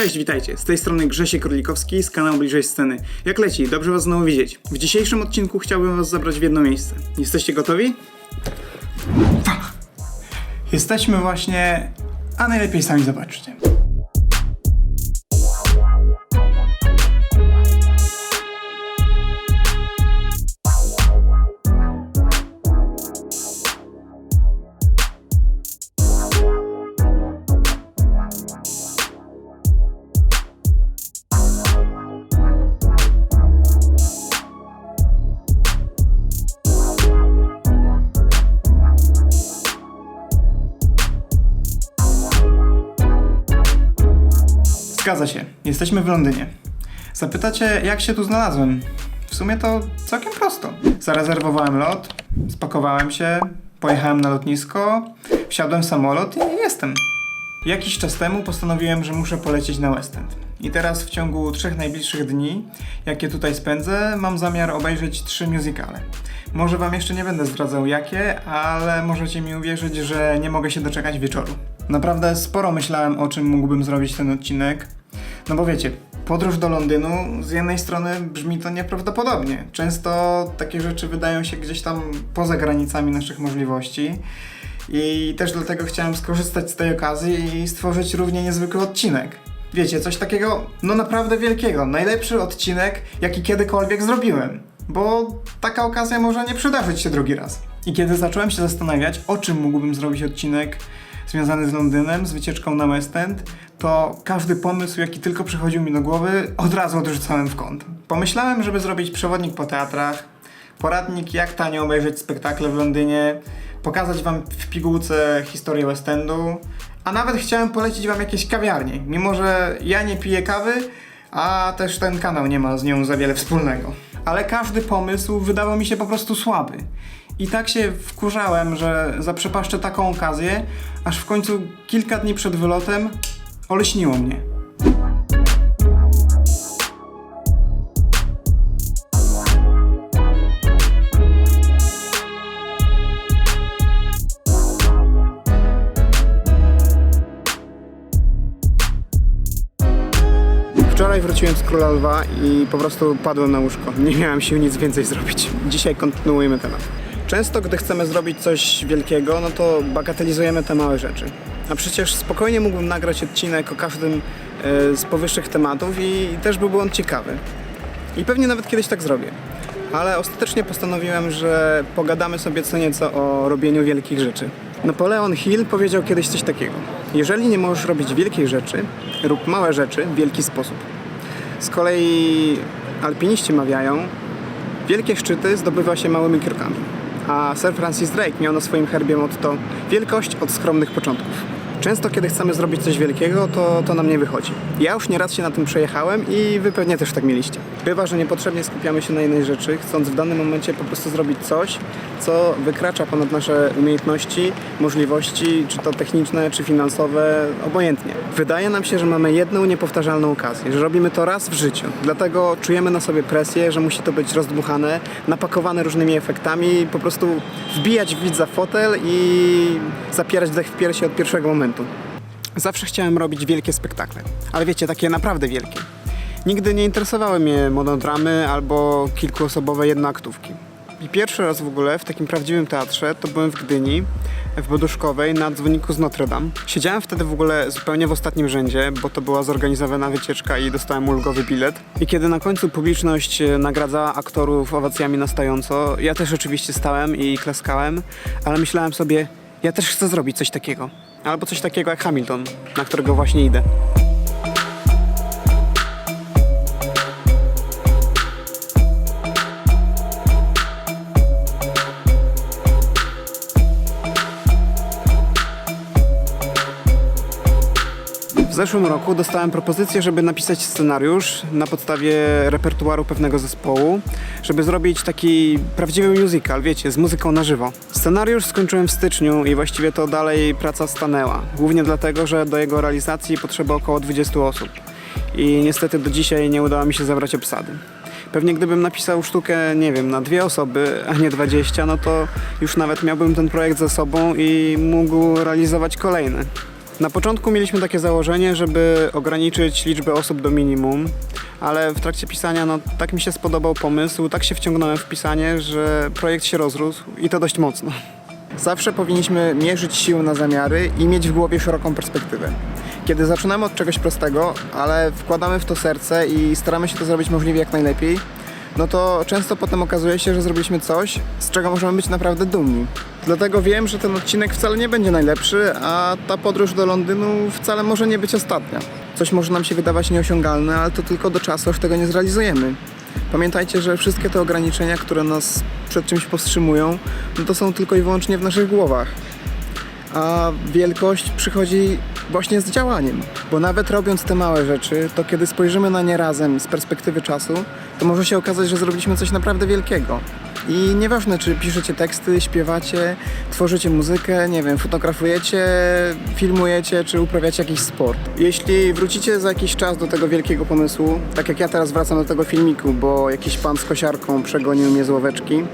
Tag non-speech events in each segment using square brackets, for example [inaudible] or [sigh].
Cześć, witajcie. Z tej strony Grzesiek Królikowski z kanału Bliżej Sceny. Jak leci? Dobrze was znowu widzieć. W dzisiejszym odcinku chciałbym was zabrać w jedno miejsce. Jesteście gotowi? Fach. Jesteśmy właśnie... A najlepiej sami zobaczcie. Zgadza się. Jesteśmy w Londynie. Zapytacie, jak się tu znalazłem? W sumie to całkiem prosto. Zarezerwowałem lot, spakowałem się, pojechałem na lotnisko, wsiadłem w samolot i jestem. Jakiś czas temu postanowiłem, że muszę polecieć na West End. I teraz w ciągu trzech najbliższych dni, jakie tutaj spędzę, mam zamiar obejrzeć trzy musicale. Może wam jeszcze nie będę zdradzał jakie, ale możecie mi uwierzyć, że nie mogę się doczekać wieczoru. Naprawdę sporo myślałem o czym mógłbym zrobić ten odcinek. No bo wiecie, podróż do Londynu z jednej strony brzmi to nieprawdopodobnie. Często takie rzeczy wydają się gdzieś tam poza granicami naszych możliwości. I też dlatego chciałem skorzystać z tej okazji i stworzyć równie niezwykły odcinek. Wiecie, coś takiego, no naprawdę wielkiego. Najlepszy odcinek, jaki kiedykolwiek zrobiłem. Bo taka okazja może nie przydarzyć się drugi raz. I kiedy zacząłem się zastanawiać, o czym mógłbym zrobić odcinek związany z Londynem, z wycieczką na West End, to każdy pomysł, jaki tylko przychodził mi do głowy, od razu odrzucałem w kąt. Pomyślałem, żeby zrobić przewodnik po teatrach, poradnik jak tanio obejrzeć spektakle w Londynie, pokazać wam w pigułce historię West Endu, a nawet chciałem polecić wam jakieś kawiarnie, mimo że ja nie piję kawy, a też ten kanał nie ma z nią za wiele wspólnego. Ale każdy pomysł wydawał mi się po prostu słaby. I tak się wkurzałem, że zaprzepaszczę taką okazję, aż w końcu kilka dni przed wylotem oleśniło mnie. Wczoraj wróciłem z Króla Lwa i po prostu padłem na łóżko. Nie miałem sił nic więcej zrobić. Dzisiaj kontynuujemy temat. Często, gdy chcemy zrobić coś wielkiego, no to bagatelizujemy te małe rzeczy. A przecież spokojnie mógłbym nagrać odcinek o każdym e, z powyższych tematów i, też byłby on ciekawy. I pewnie nawet kiedyś tak zrobię. Ale ostatecznie postanowiłem, że pogadamy sobie co nieco o robieniu wielkich rzeczy. Napoleon Hill powiedział kiedyś coś takiego. Jeżeli nie możesz robić wielkiej rzeczy, rób małe rzeczy w wielki sposób. Z kolei alpiniści mawiają, wielkie szczyty zdobywa się małymi krokami. A Sir Francis Drake miał na swoim herbie motto wielkość od skromnych początków. Często, kiedy chcemy zrobić coś wielkiego, to, to nam nie wychodzi. Ja już nieraz się na tym przejechałem i wy pewnie też tak mieliście. Bywa, że niepotrzebnie skupiamy się na jednej rzeczy, chcąc w danym momencie po prostu zrobić coś, co wykracza ponad nasze umiejętności, możliwości, czy to techniczne, czy finansowe, obojętnie. Wydaje nam się, że mamy jedną niepowtarzalną okazję, że robimy to raz w życiu. Dlatego czujemy na sobie presję, że musi to być rozdmuchane, napakowane różnymi efektami, po prostu wbijać widza w fotel i zapierać dech w piersi od pierwszego momentu. Zawsze chciałem robić wielkie spektakle, ale wiecie, takie naprawdę wielkie. Nigdy nie interesowały mnie monodramy albo kilkuosobowe jednoaktówki. I pierwszy raz w ogóle w takim prawdziwym teatrze to byłem w Gdyni, w Boduszkowej na dzwoniku z Notre Dame. Siedziałem wtedy w ogóle zupełnie w ostatnim rzędzie, bo to była zorganizowana wycieczka i dostałem ulgowy bilet. I kiedy na końcu publiczność e, nagradzała aktorów owacjami na stojąco, ja też oczywiście stałem i klaskałem, ale myślałem sobie, ja też chcę zrobić coś takiego. Albo coś takiego jak Hamilton, na którego właśnie idę. Zeszłym roku dostałem propozycję, żeby napisać scenariusz na podstawie repertuaru pewnego zespołu, żeby zrobić taki prawdziwy musical, wiecie, z muzyką na żywo. Scenariusz skończyłem w styczniu i właściwie to dalej praca stanęła. Głównie dlatego, że do jego realizacji potrzeba około 20 osób. I niestety do dzisiaj nie udało mi się zabrać obsady. Pewnie gdybym napisał sztukę, nie wiem, na dwie osoby, a nie 20, no to już nawet miałbym ten projekt ze sobą i mógł realizować kolejny. Na początku mieliśmy takie założenie, żeby ograniczyć liczbę osób do minimum, ale w trakcie pisania no, tak mi się spodobał pomysł, tak się wciągnąłem w pisanie, że projekt się rozrósł i to dość mocno. Zawsze powinniśmy mierzyć siły na zamiary i mieć w głowie szeroką perspektywę. Kiedy zaczynamy od czegoś prostego, ale wkładamy w to serce i staramy się to zrobić możliwie jak najlepiej, no to często potem okazuje się, że zrobiliśmy coś, z czego możemy być naprawdę dumni. Dlatego wiem, że ten odcinek wcale nie będzie najlepszy, a ta podróż do Londynu wcale może nie być ostatnia. Coś może nam się wydawać nieosiągalne, ale to tylko do czasu, aż tego nie zrealizujemy. Pamiętajcie, że wszystkie te ograniczenia, które nas przed czymś powstrzymują, no to są tylko i wyłącznie w naszych głowach. A wielkość przychodzi właśnie z działaniem. Bo nawet robiąc te małe rzeczy, to kiedy spojrzymy na nie razem z perspektywy czasu, to może się okazać, że zrobiliśmy coś naprawdę wielkiego. I nieważne, czy piszecie teksty, śpiewacie, tworzycie muzykę, nie wiem, fotografujecie, filmujecie, czy uprawiacie jakiś sport. Jeśli wrócicie za jakiś czas do tego wielkiego pomysłu, tak jak ja teraz wracam do tego filmiku, bo jakiś pan z kosiarką przegonił mnie z łoweczki,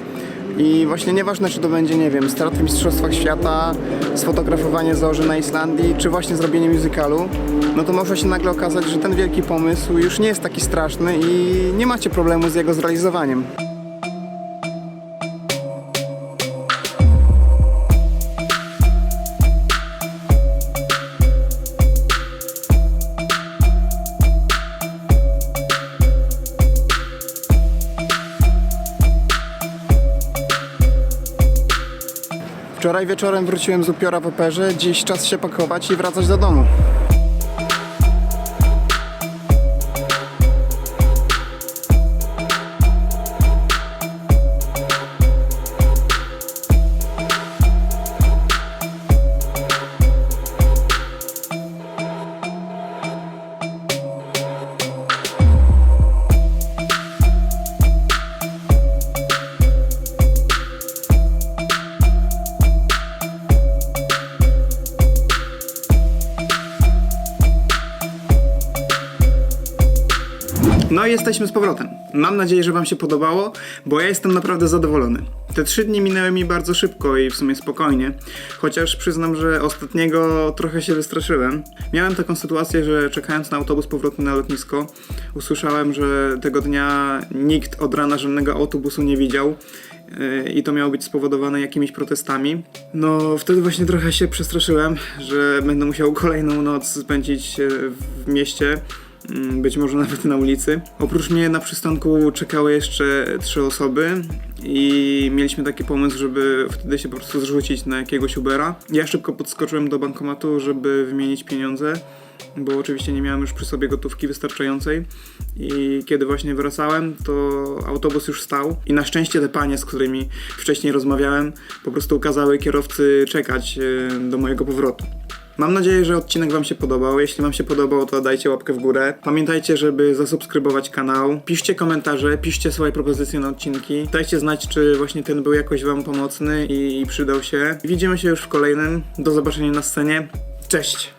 i właśnie nieważne, czy to będzie, nie wiem, start w Mistrzostwach Świata, sfotografowanie zorzy na Islandii, czy właśnie zrobienie musicalu, no to może się nagle okazać, że ten wielki pomysł już nie jest taki straszny i nie macie problemu z jego zrealizowaniem. Wczoraj wieczorem wróciłem z upiora w operze, dziś czas się pakować i wracać do domu. No i jesteśmy z powrotem. Mam nadzieję, że Wam się podobało, bo ja jestem naprawdę zadowolony. Te trzy dni minęły mi bardzo szybko i w sumie spokojnie, chociaż przyznam, że ostatniego trochę się wystraszyłem. Miałem taką sytuację, że czekając na autobus powrotny na lotnisko, usłyszałem, że tego dnia nikt od rana żadnego autobusu nie widział yy, i to miało być spowodowane jakimiś protestami. No, wtedy właśnie trochę się przestraszyłem, że będę musiał kolejną noc spędzić e, w mieście być może [laughs] nawet na ulicy. Oprócz mnie na przystanku czekały jeszcze trzy osoby i mieliśmy taki pomysł, żeby wtedy się po prostu zrzucić na jakiegoś Ubera. Ja szybko podskoczyłem do bankomatu, żeby wymienić pieniądze, bo oczywiście nie miałem już przy sobie gotówki wystarczającej i kiedy właśnie wracałem, to autobus już stał i na szczęście te panie, z którymi wcześniej rozmawiałem, po prostu kazały kierowcy czekać e, do mojego powrotu. Mam nadzieję, że odcinek Wam się podobał. Jeśli Wam się podobał, to dajcie łapkę w górę. Pamiętajcie, żeby zasubskrybować kanał. Piszcie komentarze, piszcie swoje propozycje na odcinki. Dajcie znać, czy właśnie ten był jakoś Wam pomocny i, i przydał się. Widzimy się już w kolejnym. Do zobaczenia na scenie. Cześć!